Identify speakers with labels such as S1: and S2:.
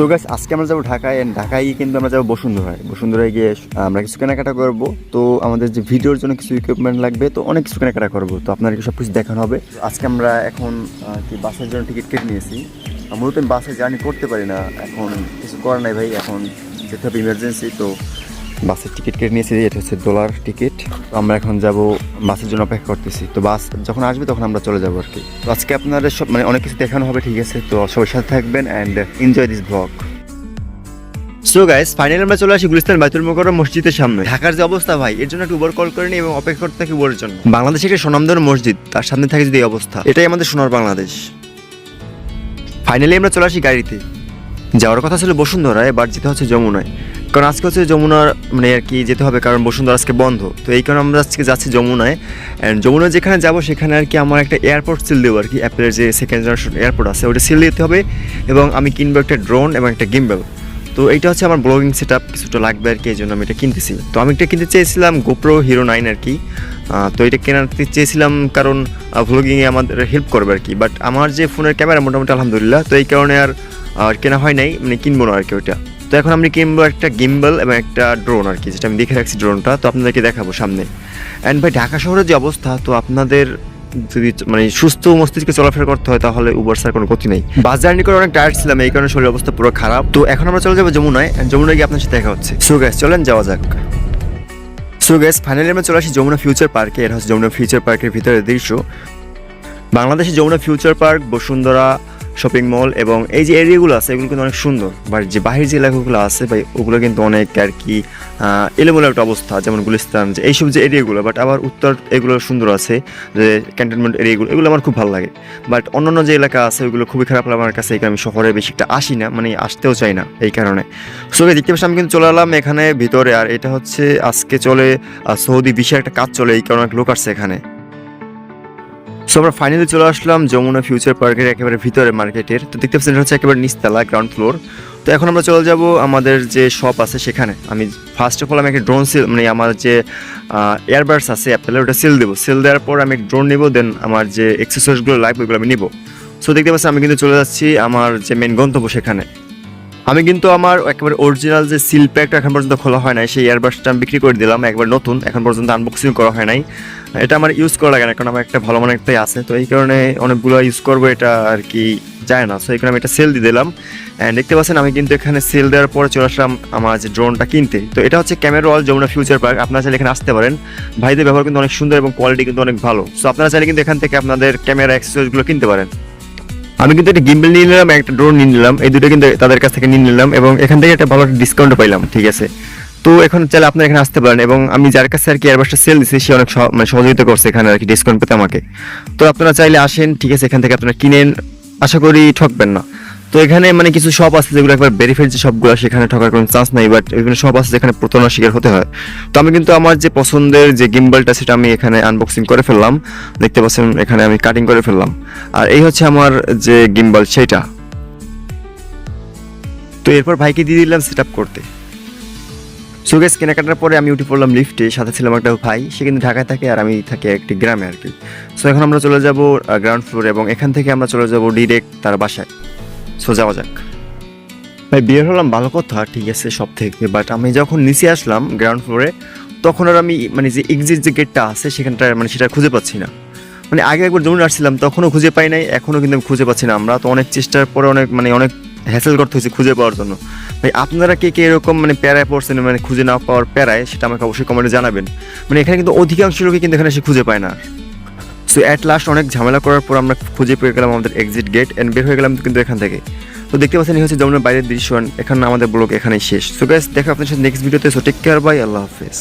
S1: So গাছ আজকে আমরা যাব ঢাকায় অ্যান্ড ঢাকায় গিয়ে কিন্তু আমরা যাব বসুন্ধরায়। বসুন্ধরায় গিয়ে আমরা কিছু কেনাকাটা করব। তো আমাদের যে ভিডিওর জন্য কিছু ইকুইপমেন্ট লাগবে, তো অনেক কিছু কেনাকাটা করব। তো আপনাদেরকে সব কিছু দেখানো হবে। আজকে আমরা এখন কি বাসের জন্য টিকিট কেটে নিয়েছি। মূলত বাসে জার্নি করতে পারি না। এখন কিছু করার নাই ভাই, এখন যেতে হবে ইমার্জেন্সি তো বাসের টিকিট কেটে নিয়েছি যে এটা হচ্ছে ডলার টিকিট তো আমরা এখন যাব বাসের জন্য অপেক্ষা করতেছি। তো বাস যখন আসবে তখন আমরা চলে যাব আর কি। তো আজকে আপনাদের সব মানে অনেক কিছু দেখানো হবে, ঠিক আছে? তো সবার সাথে থাকবেন and enjoy this blog so guys finally আমরা চলে আসি গুলিস্তান বাইতুল মোকররম মসজিদের সামনে। ঢাকার যে অবস্থা ভাই, এর জন্য একটু উবার কল করে নিই এবং অপেক্ষা করতে থাকি উবরের জন্য। বাংলাদেশে একটা স্বনামধন্য মসজিদ, তার সামনে থাকে যদি এই অবস্থা। এটাই আমাদের সোনার বাংলাদেশ। ফাইনালি আমরা চলে আসি গাড়িতে। যাওয়ার কথা ছিল বসুন্ধরায় বাট যেতে হচ্ছে যমুনায়। কারণ আজকে হচ্ছে যমুনার মানে আর কি যেতে হবে, কারণ বসুন্ধরা আজকে বন্ধ। তো এই কারণে আমরা আজকে যাচ্ছি যমুনায়। অ্যান্ড যমুনায় যেখানে যাব, সেখানে আর কি আমার একটা এয়ারপোর্ট সিল দেবো আর কি অ্যাপেলের যে সেকেন্ড জেনারেশন এয়ারপোর্ট আছে, ওটা সিল দিতে হবে এবং আমি কিনবো একটা ড্রোন এবং একটা গিম্বেল তো এইটা হচ্ছে আমার ব্লগিং সেট আপ কিছুটা লাগবে আর কি, এই জন্য আমি এটা কিনতেছি। তো আমি এটা কিনতে চেয়েছিলাম গোপ্রো হিরো নাইন আর কি। তো এটা কেনাতে চেয়েছিলাম কারণ ভ্লগিংয়ে আমাদের হেল্প করবে আর কি। বাট আমার যে ফোনের ক্যামেরা মোটামুটি আলহামদুলিল্লাহ, তো এই কারণে আর আর কেনা হয় নাই মানে কিনবো না আর কি ওইটা। তো এখন আমি কিনবো একটা গিম্বল এবং একটা ড্রোন আর কি, যেটা আমি দেখে রাখছি ড্রোনটা তো আপনাদেরকে দেখাবো সামনে। অ্যান্ড ভাই, ঢাকা শহরের যে অবস্থা, তো আপনাদের যদি মানে সুস্থ মস্তিষ্কে চলাফেরা করতে হয়, তাহলে উবার স্যার কোনো গতি নেই। বাস জার্নি করে অনেক টায়ার্ড ছিলাম, এই কারণে শরীর অবস্থা পুরো খারাপ। তো এখন আমরা চলে যাব যমুনায় যমুনায় গিয়ে আপনার সাথে দেখা হচ্ছে। সো গ্যাস চলেন, যাওয়া যাক। সো গ্যাস ফাইনালি আমরা চলে আসি যমুনা ফিউচার পার্কে এটা হচ্ছে যমুনা ফিউচার পার্কের ভিতরে দৃশ্য। বাংলাদেশে Jamuna future park Bashundhara shopping mall এবং এই যে এরিয়াগুলো আছে, এগুলো কিন্তু অনেক সুন্দর। বাট যে বাহির যে এলাকাগুলো আছে, ভাই, ওগুলো কিন্তু অনেক আর কি এলোমেলো একটা অবস্থা, যেমন গুলিস্তান, যে এইসব যে এরিয়াগুলো বাট আবার উত্তর এগুলো সুন্দর আছে, যে ক্যান্টনমেন্ট এরিয়াগুলো এগুলো আমার খুব ভালো লাগে। বাট অন্যান্য যে এলাকা আছে, ওইগুলো খুবই খারাপ লাগে আমার কাছে আমি শহরে বেশি একটা আসি না মানে আসতেও চাই না এই কারণে। সো দেখতে পাচ্ছি আমি কিন্তু চলে এলাম এখানে ভিতরে, আর এটা হচ্ছে আজকে চলে সৌদি বিশাল একটা কাজ চলে, এই কারণে লোক আসছে এখানে। সো আমরা ফাইনালি চলে আসলাম যমুনা ফিউচার পার্কের একেবারে ভিতরে মার্কেটের তো দেখতে পাচ্ছেন হচ্ছে একেবারে নিচতলা গ্রাউন্ড ফ্লোর তো এখন আমরা চলে যাব আমাদের যে শপ আছে সেখানে। আমি ফার্স্ট অফ অল আমি একটা ড্রোন সিল মানে আমার যে এয়ারবাডস আছে অ্যাপেলের ওটা সিল দেবো। সিল দেওয়ার পর আমি ড্রোন নেব দেন আমার যে এক্সেসরিজগুলো লাগবে ওইগুলো আমি নিবো। সো দেখতে পাচ্ছি আমি কিন্তু চলে যাচ্ছি আমার যে মেন গন্তব্য সেখানে। আমি কিন্তু আমার একেবারে অরিজিনাল যে সিল প্যাকটা এখন পর্যন্ত খোলা হয় নাই, সেই এয়ারবাসটা আমি বিক্রি করে দিলাম, একবার নতুন, এখন পর্যন্ত আনবক্সিং করা হয় নাই। এটা আমার ইউজ করা লাগে না, কারণ আমার একটা ভালো মানের একটাই আছে। তো এই কারণে অনেকগুলো ইউজ করব, এটা আর কি যায় না। সো এই কারণে আমি এটা সেল দিয়ে দিলাম। অ্যান্ড দেখতে পাচ্ছেন, আমি কিন্তু এখানে সেল দেওয়ার পরে চলে আসলাম আমার যে ড্রোনটা কিনতে। তো এটা হচ্ছে camera wall Jamuna future park আপনারা চাইলে এখানে আসতে পারেন। ভাইদের ব্যবহার কিন্তু অনেক সুন্দর এবং কোয়ালিটি কিন্তু অনেক ভালো। সো আপনারা চাইলে কিন্তু এখান থেকে আপনাদের ক্যামেরা অ্যাক্সেসরিজগুলো কিনতে পারেন। আমি কিন্তু একটা গিম্বেল নিয়ে নিলাম, একটা ড্রোন নিয়ে নিলাম, এই দুটো কিন্তু তাদের কাছ থেকে নিয়ে নিলাম এবং এখান থেকে একটা ভালো একটা ডিসকাউন্ট পাইলাম, ঠিক আছে? তো এখন চাইলে আপনার এখানে আসতে পারেন এবং আমি যার কাছে আর কি এয়ারবাসটা সেল দিচ্ছি সে অনেক মানে সহযোগিতা করছে এখানে আর কি ডিসকাউন্ট পেতে আমাকে। তো আপনারা চাইলে আসেন, ঠিক আছে, এখান থেকে আপনারা কিনেন। আশা করি ঠকবেন না। তো এখানে মানে কিছু শপ আছে যেগুলো একবার ভেরিফাইড যে সবগুলো সেখানে ঠকার কোনো চান্স নাই বাট এখানে শপ আছে যেখানে প্রতারণার শিকার হতে হয়। তো আমি কিন্তু আমার যে পছন্দের যে গিম্বলটা, সেটা আমি এখানে আনবক্সিং করে ফেললাম। দেখতে পাচ্ছেন, এখানে আমি কাটিং করে ফেললাম। আর এই হচ্ছে আমার যে গিম্বল সেটা তো এরপর ভাইকে দিয়ে দিলাম সেট করতে। সুগেস কেনাকাটার পরে আমি উঠে পড়লাম লিফটে সাথে ছিলাম একটা ভাই। সে কিন্তু ঢাকায় থাকে আর আমি থাকি একটি গ্রামে আর কি। সো এখন আমরা চলে যাব গ্রাউন্ড ফ্লোর এবং এখান থেকে আমরা চলে যাব ডিরেক্ট তার বাসায়। সো যাওয়া যাক। ভাই, বের হলাম ভালো কথা, ঠিক আছে সব থেকে বাট আমি যখন নিচে আসলাম গ্রাউন্ড ফ্লোরে তখন আর আমি মানে যে এক্সিট যে গেটটা আছে সেখানটা মানে সেটা খুঁজে পাচ্ছি না। মানে আগে একবার যমুনা আসছিলাম, তখনও খুঁজে পাই নাই, এখনও কিন্তু আমি খুঁজে পাচ্ছি না। আমরা তো অনেক চেষ্টার পরে অনেক মানে অনেক হ্যাসেল করতে হয়েছে খুঁজে পাওয়ার জন্য। ভাই, আপনারা কে কে এরকম মানে প্যারায় পড়ছেন মানে খুঁজে না পাওয়ার প্যারায়, সেটা আমাকে অবশ্যই কমেন্টে জানাবেন। মানে এখানে কিন্তু অধিকাংশ লোকই কিন্তু এখানে সে খুঁজে পায় না। সো অ্যাট লাস্ট অনেক ঝামেলা করার পর আমরা খুঁজে পেয়ে গেলাম আমাদের এক্সিট গেট অ্যান্ড বের হয়ে গেলাম কিন্তু এখান থেকে। তো দেখতে পাচ্ছেন, এই হচ্ছে যমুনার বাইরের দৃশ্য। এখন এখানে আমাদের ব্লগ এখানেই শেষ। সো গ্যাস দেখা আপনার সাথে নেক্সট ভিডিওতে সো টেক কেয়ার বাই আল্লাহ হাফেজ।